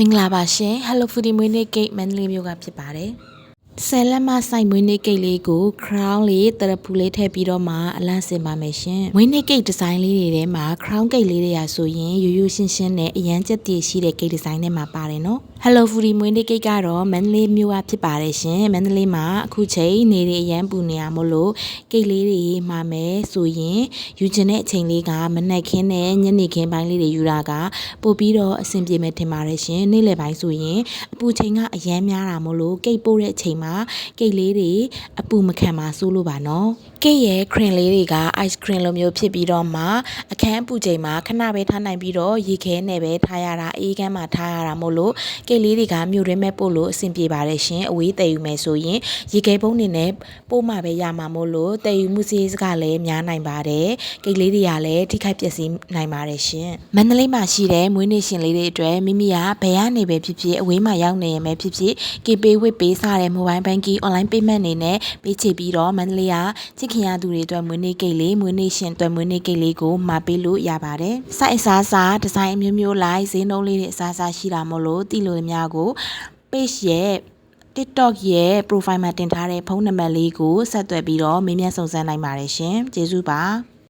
မင်္ဂလာပါရှင် Hello Foodie မွေးနေ့ကိတ်မန္တလေးမြို့ကဖြစ်ပါတယ် ဆယ်လက်မဆိုင်မွေးနေ့ကိတ်လေးကို crown လေးတရဖူလေးထည့်ပြီးတော့မှအလန့်စင်ပါမယ်ရှင်မွေးနေ့ကိတ်ဒီဇိုင်းလေးတွေထဲမှာ crown ကိတ်လေးတွေရာဆိုရင်ရိုးရိုးရှင်းရှင်းနဲ့အရန်ချက်တည်ရှိတဲ့ကိတ်ဒီဇိုင်းထဲမှာပါတယ်နော် Hello Foodie မွေးနေ့ကိတ်ကတော့မန္တလေးမြို့ကဖြစ်ပါတယ်ရှင်မန္တလေးမှာအခုချိန်နေတွေအရန်ပူနေရမို့လို့ကိတ်လေးတွေမှာမယ်ဆိုရင်ယူချင်တဲ့အချိန်လေးကမနက်ခင်းနဲ့ညနေခင်းပိုင်းလေးတွေယူတာကပို့ပြီးတော့အဆင်ပြေမယ်ထင်ပါတယ်ရှင်နေ့လယ်ပိုင်းဆိုရင်အပူချိန်ကအရန်များတာမို့လို့ကိတ်ပို့တဲ့အချိန်မှာကိတ်လေးတွေအပူမခံပါစိုးလို့ပါနော်ကိတ်ရဲ့ခရင်လေးတွေက ice cream လိုမျိုးဖြစ်ပြီးတော့မှအခန်းအပူချိန်မှာခဏပဲထားနိုင်ပြီးတော့ရေခဲနဲ့ပဲထားရတာအေးကန်းမှာထားရတာမို့လို့ကိတ်လေးတွေကမြို့ရင်းမဲ့ပို့လို့အဆင်ပြေပါတယ်ရှင်အဝေးတည်ယူမယ်ဆိုရင်ရေခဲပုံးနေနဲ့ပို့မှပဲရမှာမို့လို့တည်ယူမှုစည်းစကလည်းများနိုင်ပါတယ်ကိတ်လေးတွေကလည်းထိခိုက်ပျက်စီးနိုင်ပါတယ်ရှင်မန္တလေးမှာရှိတဲ့မွေးနေ့ရှင်လေးတွေအတွက်မိမိကဘယ်ကနေပဲဖြစ်ဖြစ်အဝေးမှာရောက်နေရမယ်ဖြစ်ဖြစ်ကေပေးဝစ်ပေးစားတဲ့ mobile banking online payment နေနဲ့ပေးချေပြီးတော့မန္တလေးကချစ်ခင်ရသူတွေအတွက်မွေးနေ့ကိတ်လေးမွေးနေ့ရှင်အတွက်မွေးနေ့ကိတ်လေးကိုမှာပေးလို့ရပါတယ်စိုက်အစားစားဒီဇိုင်းအမျိုးမျိုးလိုက်ဈေးနှုန်းလေးတွေအစားအစားရှိတာမို့လို့တီလိုများကို page ရဲ့ TikTok ရဲ့ profile မှာတင်ထားတဲ့ဖုန်းနံပါတ်လေးကိုဆက်သွယ်ပြီးတော့မေးမြန်းစုံစမ်းနိုင်ပါတယ်ရှင်ကျေးဇူးပါ